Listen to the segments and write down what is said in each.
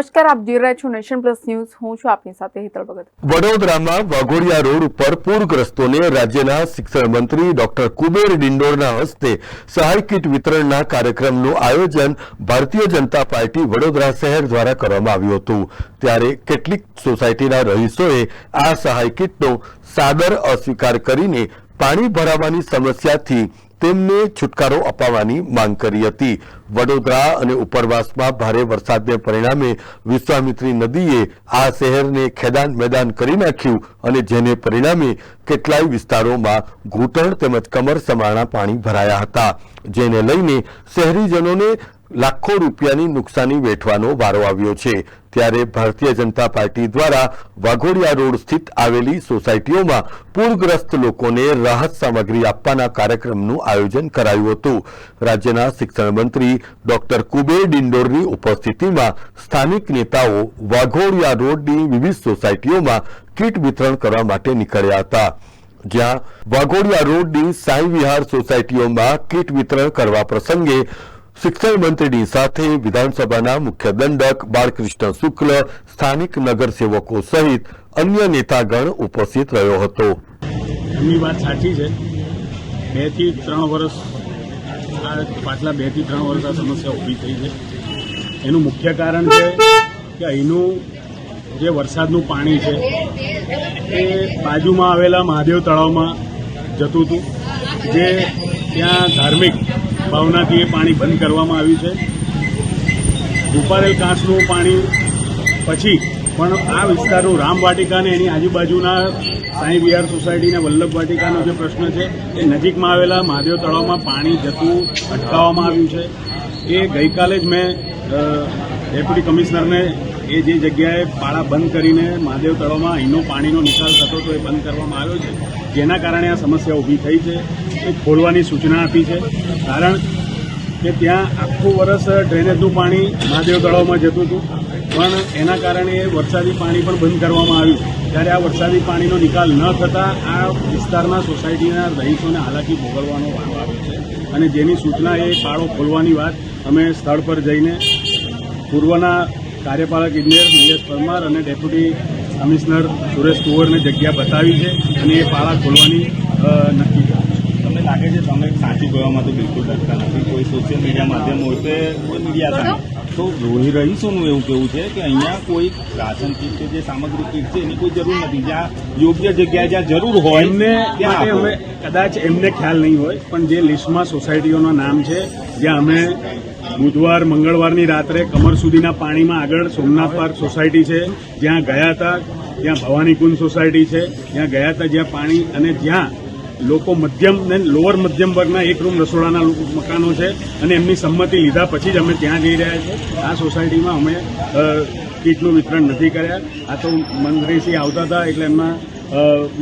નમસ્કાર, આપ જોઈ રહ્યા છો નેશન પ્લસ ન્યૂઝ. હું છું આપની સાથે હેતલ ભગત. વડોદરામાં વાઘોડિયા રોડ ઉપર પૂરગ્રસ્તોને રાજ્યના શિક્ષણ મંત્રી ડોક્ટર કુબેર ડિંડોરના હસ્તે સહાય કીટ વિતરણના કાર્યક્રમનું આયોજન ભારતીય જનતા પાર્ટી વડોદરા શહેર દ્વારા કરવામાં આવ્યું હતું. ત્યારે કેટલીક સોસાયટીના રહીશોએ આ સહાય કીટનો સાદર અસ્વીકાર કરીને પાણી ભરાવાની સમસ્યાથી તેમને છુટકારો અપાવવાની માંગ કરી હતી. વડોદરા અને ઉપરવાસમાં ભારે વરસાદને પરિણામે વિશ્વામિત્રી નદીએ આ શહેરને ખેદાન મેદાન કરી નાખ્યું અને જેને પરિણામે કેટલાય વિસ્તારોમાં ઘૂંટણ તેમજ કમર સમાણા પાણી ભરાયા હતા. જેને લઈને શહેરીજનોને લાખો રૂપિયાની નુકસાની વેઠવાનો વારો આવ્યો છે. ત્યારે ભારતીય જનતા પાર્ટી દ્વારા વાઘોડિયા રોડ સ્થિત આવેલી સોસાયટીઓમાં પૂરગ્રસ્ત લોકોને રાહત સામગ્રી આપવાના કાર્યક્રમનું આયોજન કરાયું હતું. રાજ્યના શિક્ષણ મંત્રી ડોક્ટર કુબેર ડિંડોરની ઉપસ્થિતિમાં સ્થાનિક નેતાઓ વાઘોડિયા રોડની વિવિધ સોસાયટીઓમાં કીટ વિતરણ કરવા માટે નીકળ્યા હતા. જ્યાં વાઘોડિયા રોડની સાંઈ વિહાર સોસાયટીઓમાં કીટ વિતરણ કરવા પ્રસંગે શિક્ષણ મંત્રીની સાથે વિધાનસભાના મુખ્ય દંડક બાળકૃષ્ણ શુક્લ, સ્થાનિક નગરસેવકો સહિત અન્ય નેતાગણ ઉપસ્થિત રહ્યો હતો. એમની વાત સાચી છે. બેથી ત્રણ વર્ષ આ પાછલા બેથી ત્રણ વર્ષ આ સમસ્યા ઊભી થઈ છે. એનું મુખ્ય કારણ છે કે અહીંનું જે વરસાદનું પાણી છે, એ બાજુમાં આવેલા મહાદેવ તળાવમાં જતું હતું. જે ત્યાં ધાર્મિક ભાવનાથી એ પાણી બંધ કરવામાં આવ્યું છે. ઉપારેલ કાંસનું પાણી પછી પણ આ વિસ્તારનું રામ વાટિકા અને એની આજુબાજુના સાંઈ વિહાર સોસાયટી અને વલ્લભ વાટિકાનો જે પ્રશ્ન છે, એ નજીકમાં આવેલા મહાદેવ તળાવમાં પાણી જતું અટકાવવામાં આવ્યું છે. એ ગઈકાલે જ મેં ડેપ્યુટી કમિશનરને એ જે જગ્યાએ પાળા બંધ કરીને મહાદેવ તળાવમાં અહીંનો પાણીનો નિકાલ થતો હતો એ બંધ કરવામાં આવ્યો છે. જેના કારણે આ સમસ્યા ઊભી થઈ છે. ખોલવાની સૂચના આપી છે. કારણ કે ત્યાં આખું વર્ષ ડ્રેનેજનું પાણી મહાદેવ તળાવમાં જતું હતું. પણ એના કારણે વરસાદી પાણી પણ બંધ કરવામાં આવ્યું. ત્યારે આ વરસાદી પાણીનો નિકાલ ન થતાં આ વિસ્તારના સોસાયટીના રહીશોને હાલાકી ભોગવવાનો વારો આવ્યો છે. અને જેની સૂચના એ પાળો ખોલવાની વાત અમે સ્થળ પર જઈને પૂર્વના કાર્યપાલક ઇજનેર નિલેશ પરમાર અને ડેપ્યુટી કમિશનર સુરેશ કુંવરને જગ્યા બતાવી છે અને એ પાળા ખોલવાની નક્કી લાગે છે તમે સાચું કહેવામાં તો બિલકુલ ડરતા નથી. કોઈ સોશિયલ મીડિયા માધ્યમ હોય કે કોઈ મીડિયા સામે તો રોહી રહીશોનું એવું કેવું છે કે અહીંયા કોઈ રાશન કીટ કે જે સામગ્રી કીટ છે એની કોઈ જરૂર નથી. જ્યાં યોગ્ય જગ્યાએ જ્યાં જરૂર હોય એમને ત્યાં અમે કદાચ એમને ખ્યાલ નહીં હોય પણ જે લિસ્ટમાં સોસાયટીઓના નામ છે જ્યાં અમે બુધવાર મંગળવારની રાત્રે કમર સુધીના પાણીમાં આગળ સોમનાથ પાર્ક સોસાયટી છે જ્યાં ગયા હતા ત્યાં ભવાનીકુંજ સોસાયટી છે ત્યાં ગયા હતા જ્યાં પાણી અને જ્યાં લોકો મધ્યમ ને લોઅર મધ્યમ વર્ગના એક રૂમ રસોડાના મકાનો છે અને એમની સંમતિ લીધા પછી જ અમે ત્યાં જઈ રહ્યા છીએ. આ સોસાયટીમાં અમે કીટનું વિતરણ નથી કર્યા. આ તો મંત્રીશ્રી આવતા હતા એટલે એમના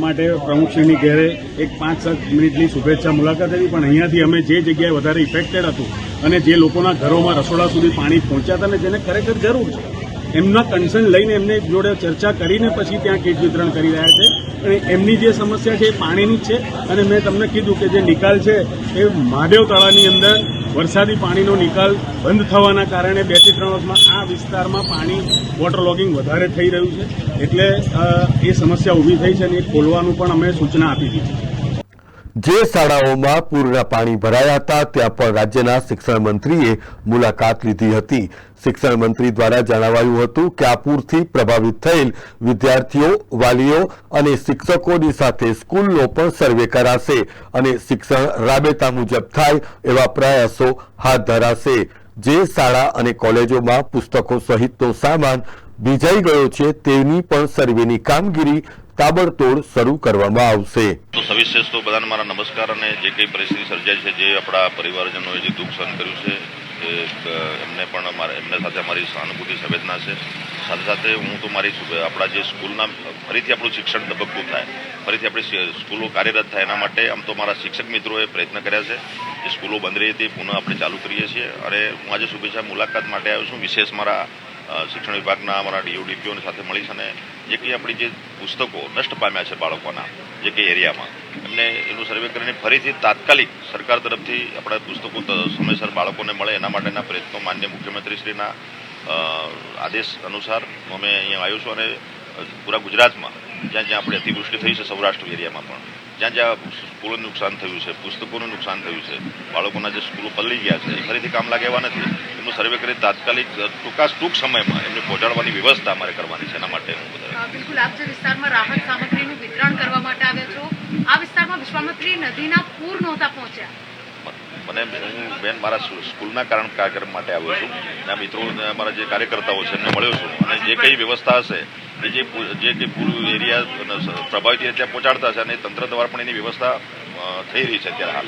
માટે પ્રમુખશ્રીની ઘેરે એક પાંચ સાત મિનિટની શુભેચ્છા મુલાકાત હતી. પણ અહીંયાથી અમે જે જગ્યાએ વધારે ઇફેક્ટેડ હતું અને જે લોકોના ઘરોમાં રસોડા સુધી પાણી પહોંચ્યા હતા અને જેને ખરેખર જરૂર છે એમના કન્સર્ન લઈને એમને જોડે ચર્ચા કરીને પછી ત્યાં કીટ વિતરણ કરી રહ્યા છે. અને એમની જે સમસ્યા છે એ પાણીની જ છે. અને મેં તમને કીધું કે જે નિકાલ છે એ મહાદેવ તળાવની અંદર વરસાદી પાણીનો નિકાલ બંધ થવાના કારણે બેથી ત્રણ વર્ષમાં આ વિસ્તારમાં પાણી વોટર લોગિંગ વધારે થઈ રહ્યું છે. એટલે એ સમસ્યા ઊભી થઈ છે અને એ ખોલવાનું પણ અમે સૂચના આપી દીધી છે. જે શાળાઓમાં પૂરના પાણી ભરાયા હતા, ત્યાં પણ રાજ્યના શિક્ષણ મંત્રીએ મુલાકાત લીધી હતી. શિક્ષણ મંત્રી દ્વારા જણાવાયું હતું કે આ પૂરથી પ્રભાવિત થયેલ વિદ્યાર્થીઓ, વાલીઓ અને શિક્ષકોની સાથે સ્કૂલનો પણ સર્વે કરાશે અને શિક્ષણ રાબેતા મુજબ થાય એવા પ્રયાસો હાથ ધરાશે. જે શાળા અને કોલેજોમાં પુસ્તકો સહિતનો સામાન ભીજાઈ ગયો છે, તેની પણ સર્વેની કામગીરી તાબડતોડ શરૂ કરવામાં આવશે. તો સવિશેષ તો બધાને મારા નમસ્કાર અને જે કંઈ પરિસ્થિતિ સર્જાઈ છે, જે આપણા પરિવારજનોએ જે દુઃખ સહન કર્યું છે એમને પણ એમને સાથે અમારી સહાનુભૂતિ, સંવેદના છે. સાથે સાથે હું તો મારી આપણા જે સ્કૂલના, ફરીથી આપણું શિક્ષણ ધબકતું થાય. ફરીથી આપણી સ્કૂલો કાર્યરત થાય એના માટે આમ તો મારા શિક્ષક મિત્રોએ પ્રયત્ન કર્યા છે જે સ્કૂલો બંધ રહી હતી, પુનઃ આપણે ચાલુ કરીએ છીએ. અને હું આજે શુભેચ્છા મુલાકાત માટે આવ્યો છું. વિશેષ મારા શિક્ષણ વિભાગના અમારા ડીઓડીપીઓની સાથે મળીશ અને જે કંઈ આપણી જે પુસ્તકો નષ્ટ પામ્યા છે બાળકોના, જે કંઈ એરિયામાં, એમને એનું સર્વે કરીને ફરીથી તાત્કાલિક સરકાર તરફથી આપણા પુસ્તકો સમયસર બાળકોને મળે, એના માટેના પ્રયત્નો માન્ય મુખ્યમંત્રીશ્રીના આદેશ અનુસાર અમે અહીંયા આવ્યો છું અને પૂરા ગુજરાતમાં જ્યાં જ્યાં આપણે અતિવૃષ્ટિ થઈ છે સૌરાષ્ટ્ર એરિયામાં પણ. જ્યાં જ્યાં સ્કૂલનું નુકસાન થયું છે પુસ્તકોનું નુકસાન થયું છે બાળકોના જે સ્કૂલો પલળી ગયા છે એ ફરીથી કામ લાગે એવા નથી. એમનું સર્વે કરી તાત્કાલિક ટૂંકા ટૂંક સમયમાં એમને પહોંચાડવાની વ્યવસ્થા અમારે કરવાની છે એના માટે હું બિલકુલ આપ જે વિસ્તારમાં રાહત સામગ્રીનું વિતરણ કરવા માટે આવ્યા છો આ વિસ્તારમાં વિશ્વામિત્રી નદીના પૂર નહોતા પહોંચ્યા. મને હું બેન મારા સ્કૂલના કારણ કાર્યક્રમ માટે આવ્યો છું. અને મિત્રો અમારા જે કાર્યકર્તાઓ છે એમને મળ્યો છું. અને જે કંઈ વ્યવસ્થા હશે જે જે કંઈ પૂર એરિયા પ્રભાવિત ત્યાં પહોંચાડતા છે અને તંત્ર દ્વારા પણ એની વ્યવસ્થા થઈ રહી છે અત્યારે હાલ.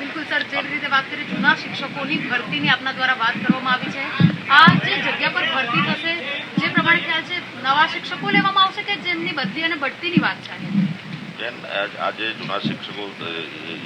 બિલકુલ સર. જે રીતે વાત કરી જૂના શિક્ષકોની ભરતીની આપના દ્વારા વાત કરવામાં આવી છે. આ જે જગ્યા પર ભરતી થશે, જે પ્રમાણે ખ્યાલ છે, નવા શિક્ષકો લેવામાં આવશે કે જેમની બદલી અને બઢતીની વાત છે બેન આજે જૂના શિક્ષકો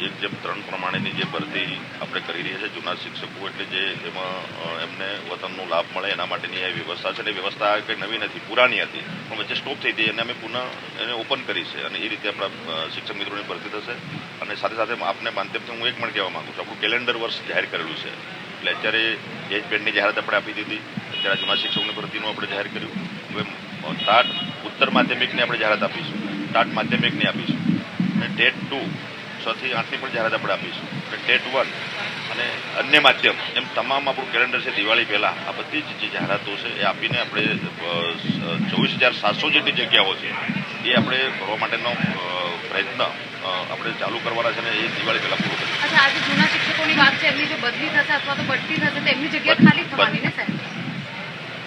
એક જેમ ત્રણ પ્રમાણેની જે ભરતી આપણે કરી રહ્યા છે, જૂના શિક્ષકો, એટલે જે એમાં એમને વતનનો લાભ મળે, એના માટેની આ વ્યવસ્થા છે. અને વ્યવસ્થા કંઈ નવી નથી પુરાણી હતી, પણ વચ્ચે સ્ટોપ થઈ હતી અને અમે પુનઃ, એને ઓપન કરી છે. અને એ રીતે આપણા શિક્ષક મિત્રોની ભરતી થશે. અને સાથે સાથે આપને માધ્યમથી હું એક પણ કહેવા માગું છું, આપણું કેલેન્ડર વર્ષ જાહેર કરેલું છે. એટલે અત્યારે એજ બેન્ડની જાહેરાત આપણે આપી દીધી. અત્યારે જૂના શિક્ષકોની ભરતીનું આપણે જાહેર કર્યું. હવે તાટ ઉત્તર માધ્યમિકની આપણે જાહેરાત આપીશું. ટાટ માધ્યમિકની આપીશું. અને ટેટ ટુ છ થી આઠની પણ જાહેરાત આપણે આપીશું. અને ટેટ વન અને અન્ય માધ્યમ એમ તમામ આપણું કેલેન્ડર છે દિવાળી પહેલાં આ બધી જ જે જાહેરાતો છે એ આપીને આપણે ચોવીસ હજાર સાતસો જેટલી જગ્યાઓ છે એ આપણે ભરવા માટેનો પ્રયત્ન આપણે ચાલુ કરવાના છે અને એ દિવાળી પહેલાં પૂરો કરીશું. અચ્છા આજે જૂના શિક્ષકોની વાત છે એમની જો બદલી થશે અથવા તો બઢતી થશે તો એમની જગ્યા ખાલી થવાની ને સાહેબ?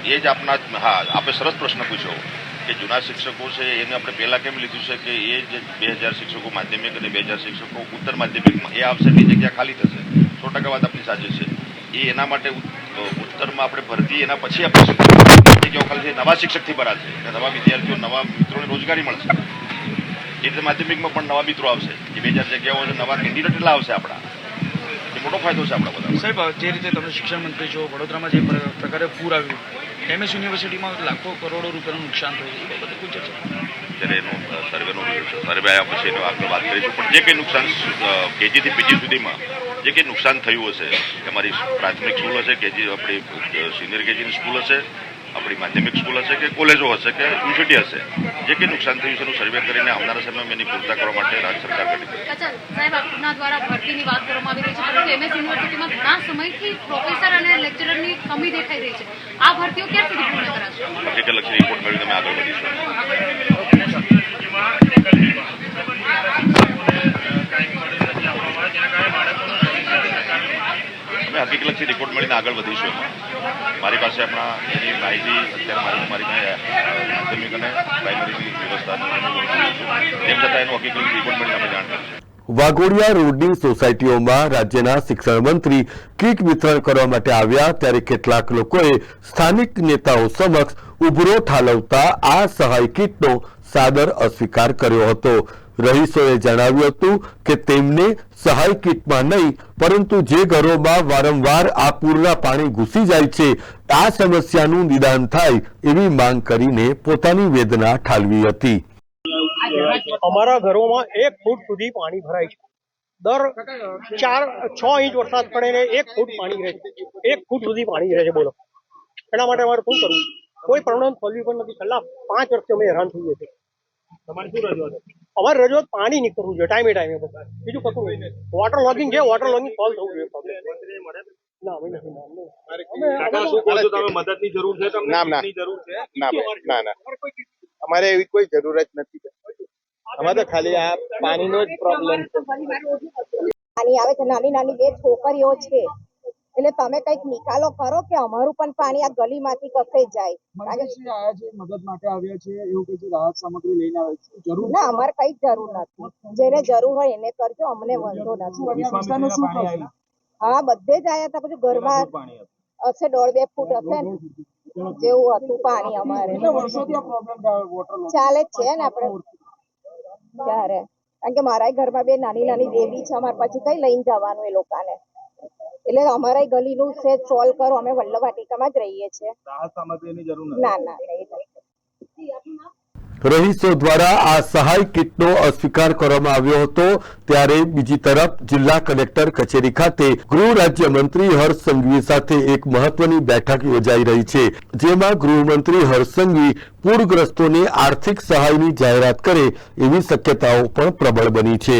એ જ આપના હા આપે સરસ પ્રશ્ન પૂછ્યો. કે જૂના શિક્ષકો છે, એને આપણે પહેલાં કેમ લીધું છે કે એ જે બે હજાર શિક્ષકો માધ્યમિક અને બે હજાર શિક્ષકો ઉત્તર માધ્યમિકમાં, એ આવશે એની જગ્યા ખાલી થશે. સો ટકા વાત આપની સાચી છે. એ એના માટે ઉત્તરમાં આપણે ભરતી, એના પછી આપણે જગ્યાઓ ખાલી નવા શિક્ષકથી ભરાશે. નવા વિદ્યાર્થીઓ, નવા મિત્રોને રોજગારી મળશે. એ રીતે માધ્યમિકમાં પણ નવા મિત્રો આવશે. એ બે હજાર જગ્યાઓ નવા કેન્ડિડેટ એટલા આવશે આપણા. એ મોટો ફાયદો છે આપણા બધા સાહેબ જે રીતે તમે શિક્ષણ મંત્રી છો, વડોદરામાં જે પ્રકારે પૂર આવ્યું એમએસ યુનિવર્સિટીમાં લાખો કરોડો રૂપિયાનું નુકસાન થયું છે. બાબતે કોઈ ચર્ચા ત્યારે એનો સર્વેનો સર્વે આવ્યા પછી એનો આગળ વાત કરીશું. પણ જે કંઈ નુકસાન કેજીથી પીજી સુધીમાં જે કંઈ નુકસાન થયું હશે અમારી પ્રાથમિક સ્કૂલ હશે, કેજી, આપણી સિનિયર કેજીની સ્કૂલ હશે આપણી માધ્યમિક સ્કૂલ હશે કે કોલેજો હશે કે યુનિવર્સિટી હશે? જે કંઈ નુકસાન થયું છે એનું સર્વે કરીને આવનારા સમયમાં એની પૂર્તા કરવા માટે રાજ્ય સરકાર કરી છે. અચ્છા સાહેબ દ્વારા ભરતીની વાત કરવામાં આવી રહી છે પરંતુ એમએસ યુનિવર્સિટીમાં ઘણા સમયથી પ્રોફેસર અને લેક્ચરરની કમી દેખાઈ રહી છે. આ ભરતીઓ ક્યાં સુધી પૂર્ણ કરાશે? રિપોર્ટ મેળવીને તમે આગળ વધીશું. અમે હકીકતલક્ષી રિપોર્ટ મળીને આગળ વધીશું. એમાં મારી પાસે હમણાં એની માહિતી અત્યારે મારી મારી માધ્યમિક અને પ્રાઇમરીની વ્યવસ્થા તેમ છતાં એનું હકીકત રિપોર્ટ મળીને અમે જાણ વાઘોડિયા રોડની સોસાયટીઓમાં રાજ્યના શિક્ષણ મંત્રી કીટ વિતરણ કરવા માટે આવ્યા ત્યારે કેટલાક લોકોએ સ્થાનિક નેતાઓ સમક્ષ ઉભરો ઠાલવતા આ સહાય કીટનો સાદર અસ્વીકાર કર્યો હતો. રહીશોએ જણાવ્યું હતું કે તેમને સહાય કીટમાં નહીં પરંતુ જે ઘરોમાં વારંવાર આ પૂરના પાણી ઘૂસી જાય છે આ સમસ્યાનું નિદાન થાય એવી માંગ કરીને પોતાની વેદના ઠાલવી હતી. અમારા ઘરોમાં એક ફૂટ સુધી પાણી ભરાય છે. દર ચાર છ ઇંચ વરસાદ પડે ને એક ફૂટ પાણી રહે છે. એક ફૂટ સુધી પાણી રહે છે બોલો. એના માટે અમારે શું કરવું? કોઈ પ્રોબ્લેમ સોલ્યુશન નથી. છેલ્લા પાંચ વર્ષથી અમે હેરાન થઈએ છીએ. તમારે શું રજૂઆત અમારે રજૂઆત પાણી નીકળવું જોઈએ ટાઈમે ટાઈમે બધા. બીજું કશું નહીં. વોટર લોગિંગ છે વોટર લોગિંગ સોલ્વ થવું જોઈએ. અમારે એવી કોઈ જરૂર જ નથી અમારે તો ખાલી આ પાણીનો જ પ્રોબ્લેમ છે. પાણી આવે છે નાની નાની બે છોકરીઓ છે. એટલે તમે કંઈક નિકાલો કરો કે અમારું પણ પાણી આ ગલીમાંથી કસે જાય? મદદ માટે આવ્યા છે એવું કે રાહત સામગ્રી લઈને આવે છે જરૂર ના અમારે કઈ જરૂર નથી. જેને જરૂર હોય એને કરજો અમને વાંધો નથી? હા બધે જ આયા હતા પછી ઘરમાં હશે દોઢ બે ફૂટ હશે ને? જેવું હતું પાણી અમારે. કેટલા વર્ષોથી આ પ્રોબ્લેમ વોટર ચાલે જ છે ને આપણે? ત્યારે. કારણ કે મારા ઘરમાં બે નાની નાની બેબી છે અમારે પછી કઈ લઈને જવાનું એ લોકોને. એટલે અમારા ગલીનું છે સોલ્વ કરો અમે વલ્લભ વાટિકામાં જ રહીએ છીએ. ના ના રહીશો દ્વારા આ સહાય કીટનો અસ્વીકાર કરવામાં આવ્યો હતો ત્યારે બીજી તરફ જિલ્લા કલેક્ટર કચેરી ખાતે ગૃહ રાજ્યમંત્રી હર્ષ સંઘવી સાથે એક મહત્વની બેઠક યોજાઈ રહી છે જેમાં ગૃહમંત્રી હર્ષ સંઘવી પૂરગ્રસ્તોને આર્થિક સહાયની જાહેરાત કરે એવી શક્યતાઓ પણ પ્રબળ બની છે.